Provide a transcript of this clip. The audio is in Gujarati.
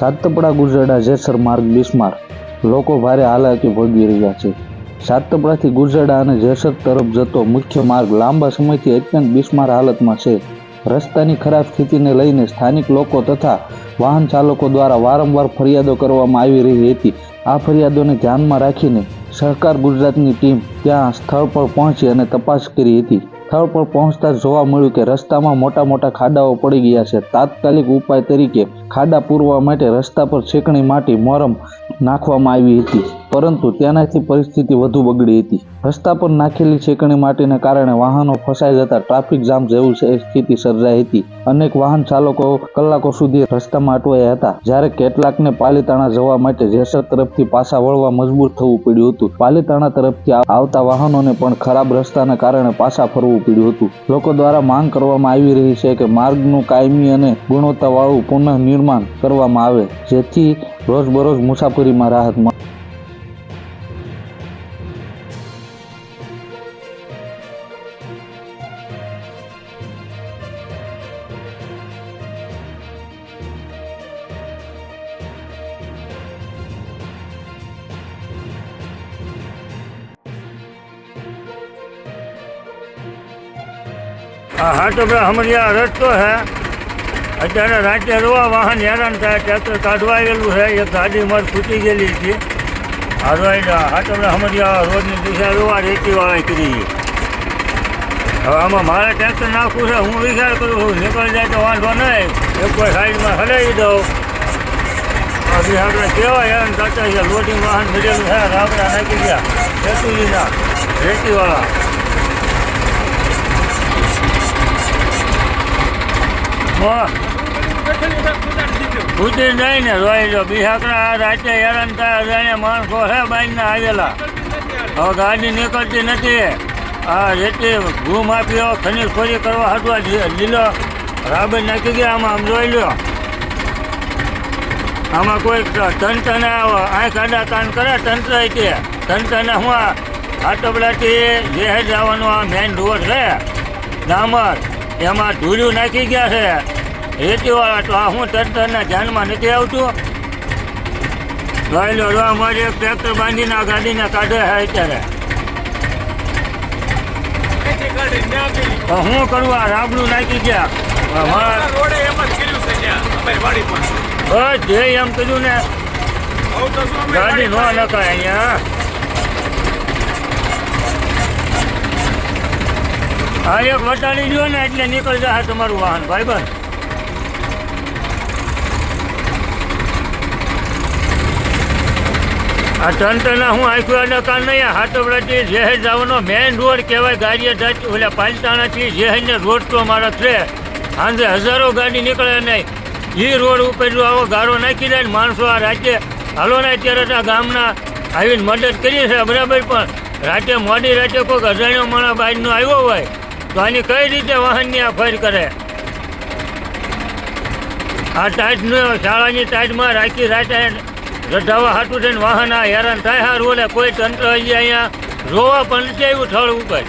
સાતપડા ગુજરડા જેસર માર્ગ બિસ્માર. લોકો ભારે હાલાકી ભોગવી રહ્યા છે. સાતપડાથી ગુજરડા અને જેસર તરફ જતો મુખ્ય માર્ગ લાંબા સમયથી અત્યંત બિસ્માર હાલતમાં છે. રસ્તાની ખરાબ સ્થિતિને લઈને સ્થાનિક લોકો તથા વાહન ચાલકો દ્વારા વારંવાર ફરિયાદો કરવામાં આવી રહી હતી. આ ફરિયાદોને ધ્યાનમાં રાખીને સહકાર ગુજરાતની ટીમ ત્યાં સ્થળ પર પહોંચી અને તપાસ કરી હતી. સ્થળ પર પહોંચતા જોવા મળ્યું કે રસ્તામાં મોટા મોટા ખાડાઓ પડી ગયા છે. તાત્કાલિક ઉપાય તરીકે ખાડા પૂરવા માટે રસ્તા પર છેકણી માટી મોરમ નાખવામાં આવી હતી. પરંતુ તેનાથી પરિસ્થિતિ વધુ બગડી હતી. રસ્તા પર નાખેલી છેકણી માટીને કારણે વાહનો ફસાઈ જતા ટ્રાફિક જામ જેવું સ્થિતિ સર્જાઈ હતી. અનેક વાહન ચાલકો કલાકો સુધી રસ્તામાં અટવાયા હતા. જ્યારે કેટલાકને પાલીતાણા જવા માટે જેસર તરફથી પાછા વળવા મજબૂર થવું પડ્યું હતું. પાલીતાણા તરફથી આવતા વાહનોને પણ ખરાબ રસ્તાને કારણે પાછા ફરવું પડ્યું હતું. લોકો દ્વારા માંગ કરવામાં આવી રહી છે કે માર્ગનું કાયમી અને ગુણવત્તાવાળું પુનઃ નિર્માણ કરવામાં આવે, જેથી રોજબરોજ મુસાફરીમાં રાહત મળે. આ હાટોબરા હમરિયા રસ્તો હે અત્યારે રાતે રોવા વાહન હેરાન થાય ટ્રેક્ટર કાઢવા આવેલું છે. એક ગાડી માર ફૂટી ગયેલી છે. આ હા હાટોબરા હમરિયા રોડની દિશા રોવા રેતીવાળા કરી. હવે આમાં મારે ટ્રેક્ટર નાખવું છે. હું વિચાર કરું છું, નીકળી જાય તો વાંધો નહીં. એક કોઈ સાઈડમાં હલાવી દઉં. આ આપણે કેવા હેરાન કરતા છે. લોડિંગ વાહન ભરેલું છે. રાબડા નાખી ગયા. રેતીજીના રેતીવાળા. ઉતરી જાય ને રોઈ જો બિહાકડા રાતે હેરાન થાય જાણે માણસો હે બાઈને આવેલા. હવે ગાડી નીકળતી નથી. આ રેતી ભૂમાફીઓ ખનીજ ખોરી કરવા હટવા લીલો રાબે નાખી ગયા, આમાં આમ જોઈ લ્યો આમાં કોઈ તંત્રને આંખ આડા કાન કરે, તંત્ર તે તંત્રને હું આ જે જવાનો આ મેઇન રોડ છે. ડામર એમાં ધૂળ્યું નાખી ગયા છે. રેતીવાળા તો આ હું તરતરના ધ્યાનમાં નથી આવતું. લઈ લો લો અમારે એક ટ્રેક્ટર બાંધીને આ ગાડીને કાઢે છે અત્યારે. હું કરું આ રાબડું નાખી ગયા? એમ કર્યું બસ જે એમ કીધું ને ગાડી ન નખાય અહીંયા. હા, એક વટાડી દો ને એટલે નીકળી જશે તમારું વાહન. ભાઈબંધ આ તંત્રના હું આખું આડા કાન નહીં હાટોબડાથી શહેર જવાનો મેઇન રોડ કહેવાય, ગાડીએ જતી ઓલા પાલતાણાથી શહેરને રોડ તો મારા છે. સાંજે હજારો ગાડી નીકળે નહીં. એ રોડ ઉપર જો આવો ગારો નાખી દે માણસો આ રાતે, હાલો ને અત્યારે ત્યાં ગામના આવીને મદદ કરી છે, બરાબર પણ રાતે મોડી રાતે કોઈક અજાણ્યો માણસ બાજનો આવ્યો હોય તો આની કઈ રીતે વાહનની આ ફેર કરે? આ ટાઈટનો શાળાની ટાઈટમાં રાખી રાતે રઢાવા હાટું થઈને વાહન આ હેરાન થાય હારું, ઓલે કોઈ તંત્ર અહીંયા અહીંયા રોવા પણ નથી આવ્યું થળ ઉપર.